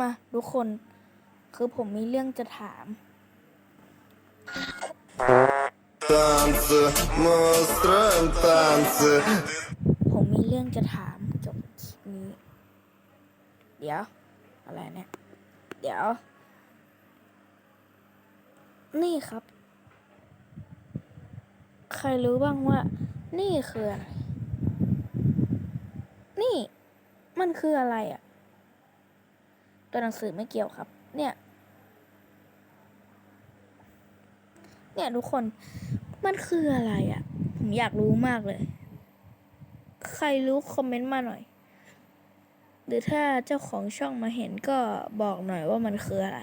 มาทุกคน คือผมมีเรื่องจะถาม Танцы, мы устроим танцы. ผมมีเรื่องจะถามเกี่ยวกับคลิปนี้ เดี๋ยว อะไรเนี่ย เดี๋ยว นี่ครับ ใครรู้บ้างว่า นี่คืออะไร นี่ มันคืออะไรอะ่ะ ตัวหนังสือไม่เกี่ยวครับ เนี่ย เนี่ยทุกคน มันคืออะไรอะ่ะ ผมอยากรู้มากเลย ใครรู้คอมเมนต์มาหน่อย หรือถ้าเจ้าของช่องมาเห็นก็บอกหน่อยว่ามันคืออะไร